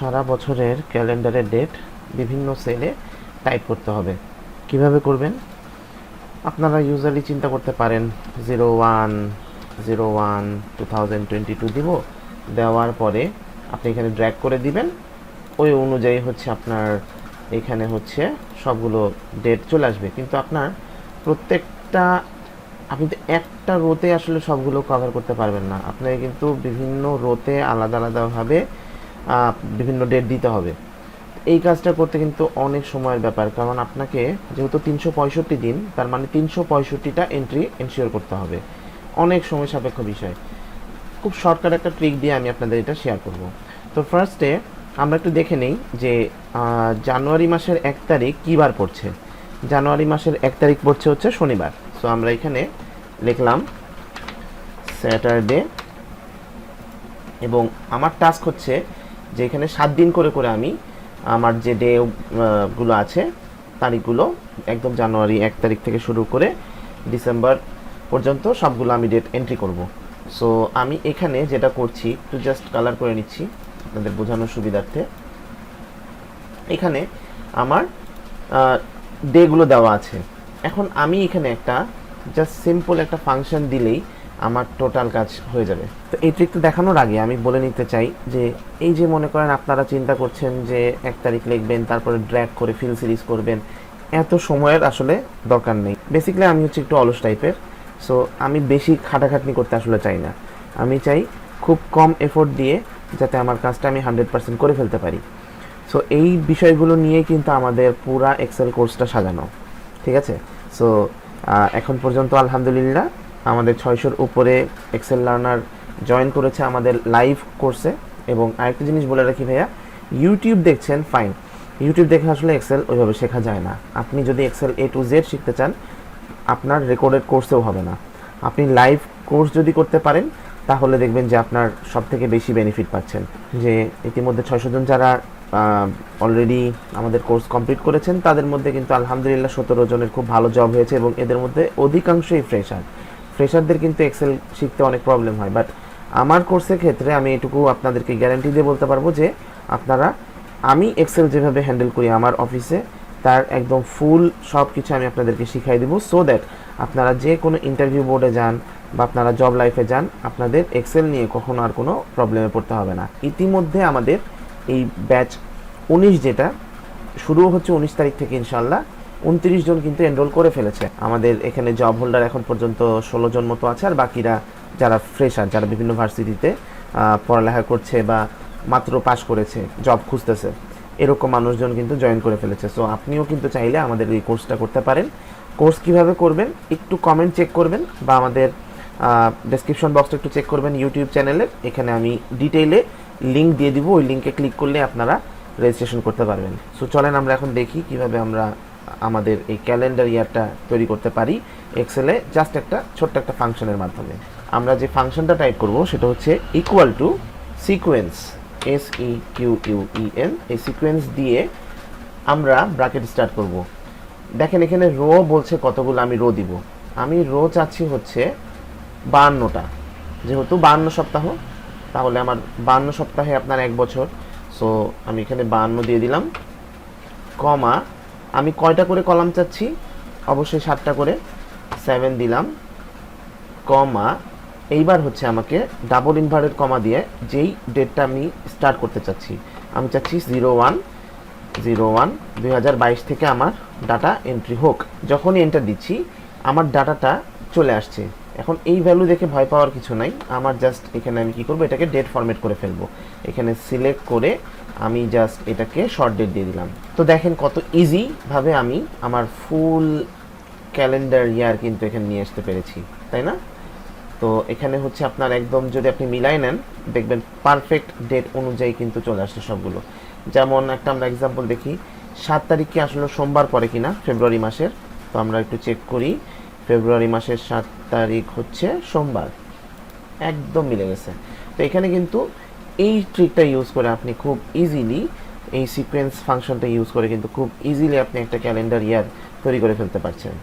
সারা বছরের ক্যালেন্ডারের ডেট বিভিন্ন সেলে টাইপ করতে হবে। কীভাবে করবেন? আপনারা ইউজুয়ালি চিন্তা করতে পারেন, zero one zero one, two thousand twenty two দিব। দেওয়ার পরে আপনি এখানে ড্র্যাগ করে দিবেন। ওই অনুযায়ী হচ্ছে আপনার এখানে হচ্ছে সবগুলো ডেট চলে আসবে। কিন্তু আপনার প্রত্যেকটা, আপনি তো একটা রোতে আসলে সবগুলো কভার করতে পারবেন না। আপনাকে কিন্তু বিভিন্ন রোতে আলাদা আলাদাভাবে বিভিন্ন ডেট দিতে হবে। এই কাজটা করতে কিন্তু অনেক সময়ের ব্যাপার, কারণ আপনাকে যেহেতু তিনশো পঁয়ষট্টি দিন, তার মানে তিনশো পঁয়ষট্টিটা এন্ট্রি এনশিওর করতে হবে। অনেক সময় সাপেক্ষ বিষয়। খুব শর্টকাট একটা ট্রিক দিয়ে আমি আপনাদের এটা শেয়ার করব। তো ফার্স্টে আমরা একটু দেখে নেই যে জানুয়ারি মাসের এক তারিখ কী বার পড়ছে। জানুয়ারি মাসের এক তারিখ পড়ছে হচ্ছে শনিবার। সো আমরা এখানে লিখলাম স্যাটারডে এবং আমার টাস্ক হচ্ছে যে এখানে সাত দিন করে করে আমি আমার যে ডে গুলো আছে, তারিখগুলো একদম জানুয়ারি এক তারিখ থেকে শুরু করে ডিসেম্বর পর্যন্ত সবগুলো আমি ডেট এন্ট্রি করব। সো আমি এখানে যেটা করছি, একটু জাস্ট কালার করে নিচ্ছি আপনাদের বোঝানোর সুবিধার্থে। এখানে আমার ডেগুলো দেওয়া আছে। এখন আমি এখানে একটা জাস্ট সিম্পল একটা ফাংশন দিলেই আমার টোটাল কাজ হয়ে যাবে। তো এই ট্রিকটা দেখানোর আগে আমি বলে নিতে চাই যে, এই যে মনে করেন আপনারা চিন্তা করছেন যে, এক তারিখ লিখবেন, তারপরে ড্র্যাগ করে ফিল সিরিজ করবেন, এত সময়ের আসলে দরকার নেই। বেসিক্যালি আমি হচ্ছে একটু অলস টাইপের সো আমি বেশি খাটাখাটনি করতে আসলে চাই না। আমি চাই খুব কম এফোর্ট দিয়ে যাতে আমার কাজটা আমি হান্ড্রেড পার্সেন্ট করে ফেলতে পারি। সো এই বিষয়গুলো নিয়ে কিন্তু আমাদের পুরা এক্সেল কোর্সটা সাজানো। ঠিক আছে? সো এখন পর্যন্ত আলহামদুলিল্লাহ আমাদের ছয়শোর উপরে এক্সেল লার্নার জয়েন করেছে আমাদের লাইভ কোর্সে এবং আরেকটা জিনিস বলে রাখি ভাইয়া ইউটিউব দেখছেন ফাইন ইউটিউব দেখে আসলে এক্সেল ওইভাবে শেখা যায় না। আপনি যদি এক্সেল এ টু জেড শিখতে চান, আপনার রেকর্ডেড কোর্সেও হবে না। আপনি লাইভ কোর্স যদি করতে পারেন, তাহলে দেখবেন যে আপনার সব থেকে বেশি বেনিফিট পাচ্ছেন। যে ইতিমধ্যে ছয়শো জন যারা অলরেডি আমাদের কোর্স কমপ্লিট করেছেন, তাদের মধ্যে কিন্তু আলহামদুলিল্লাহ সতেরো জনের খুব ভালো জব হয়েছে এবং এদের মধ্যে অধিকাংশই ফ্রেশার ফ্রেশারদের কিন্তু এক্সেল শিখতে অনেক প্রবলেম হয়। বাট আমার কোর্সের ক্ষেত্রে আমি এটুকু আপনাদেরকে গ্যারান্টি দিয়ে বলতে পারব যে, আপনারা, আমি এক্সেল যেভাবে হ্যান্ডেল করি আমার অফিসে তার একদম ফুল সব কিছু আমি আপনাদেরকে শিখাই দেবো সো দ্যাট আপনারা যে কোনো ইন্টারভিউ বোর্ডে যান বা আপনারা জব লাইফে যান, আপনাদের এক্সেল নিয়ে কখনো আর কোনো প্রবলেমে পড়তে হবে না। ইতিমধ্যে আমাদের এই ব্যাচ উনিশ যেটা, শুরু হচ্ছে উনিশ তারিখ থেকে ইনশাল্লাহ উনত্রিশ জন কিন্তু এনরোল করে ফেলেছে। আমাদের এখানে জব হোল্ডার এখন পর্যন্ত ষোলো জন মতো আছে, আর বাকিরা যারা ফ্রেশার যারা বিভিন্ন ভার্সিটিতে পড়ালেখা করছে বা মাত্র পাশ করেছে জব খুঁজতেছে, এরকম মানুষজন কিন্তু জয়েন করে ফেলেছে। সো আপনিও কিন্তু চাইলে আমাদের এই কোর্সটা করতে পারেন। কোর্স কীভাবে করবেন, একটু কমেন্ট চেক করবেন বা আমাদের ডেসক্রিপশন বক্সটা একটু চেক করবেন ইউটিউব চ্যানেলে এখানে আমি ডিটেইলে লিঙ্ক দিয়ে দিব, ওই লিঙ্কে ক্লিক করলে আপনারা রেজিস্ট্রেশন করতে পারবেন। সো চলেন আমরা এখন দেখি কীভাবে আমরা আমাদের এই ক্যালেন্ডার ইয়ারটা তৈরি করতে পারি এক্সেলে জাস্ট একটা ছোট্ট একটা ফাংশনের মাধ্যমে। আমরা যে ফাংশনটা টাইপ করব সেটা হচ্ছে equal to sequence S E Q U E N এই সিকোয়েন্স দিয়ে আমরা ব্র্যাকেট স্টার্ট করব। দেখেন এখানে রো বলছে কতগুলো, আমি রো দিব। আমি রো চাচ্ছি হচ্ছে বাহান্নটা যেহেতু বাহান্ন সপ্তাহ, তাহলে আমার বাহান্ন সপ্তাহে আপনার এক বছর। সো আমি এখানে বাহান্ন দিয়ে দিলাম কমা আমি কয়টা করে কলাম চাচ্ছি? অবশ্যই সাতটা করে। সেভেন দিলাম। কমা। এইবার হচ্ছে আমাকে ডাবল ইনভার্টেড কমা দিয়ে যেই ডেটটা আমি স্টার্ট করতে চাচ্ছি, আমি চাচ্ছি জিরো ওয়ান জিরো ওয়ান দুই হাজার বাইশ থেকে আমার ডাটা এন্ট্রি হোক। যখনই এন্টার দিচ্ছি, আমার ডাটাটা চলে আসছে। এখন এই ভ্যালু দেখে ভয় পাওয়ার কিছু নাই। আমার জাস্ট এখানে আমি কি করব? এটাকে ডেট ফরম্যাট করে ফেলব। এখানে সিলেক্ট করে আমি জাস্ট এটাকে শর্ট ডেট দিয়ে দিলাম। তো দেখেন কত ইজি ভাবে আমি আমার ফুল ক্যালেন্ডার ইয়ার কিন্তু এখানে নিয়ে আসতে পেরেছি, তাই না? তো এখানে হচ্ছে আপনার একদম যদি আপনি মিলাই নেন, দেখবেন পারফেক্ট ডেট অনুযায়ী কিন্তু চলে আসছে সবগুলো। যেমন একটা আমরা এক্সাম্পল দেখি, সাত তারিখ কি আসলে সোমবার পরে কিনা, ফেব্রুয়ারি মাসের, তো আমরা একটু চেক করি, ফেব্রুয়ারি মাসের সাত তারিখ হচ্ছে সোমবার। একদম মিলে গেছে। তো এখানে কিন্তু এই ট্রিকটা ইউজ করে আপনি খুব ইজিলি এই সিকোয়েন্স ফাংশনটা ইউজ করে কিন্তু খুব ইজিলি আপনি একটা ক্যালেন্ডার ইয়ার তৈরি করে ফেলতে পারছেন।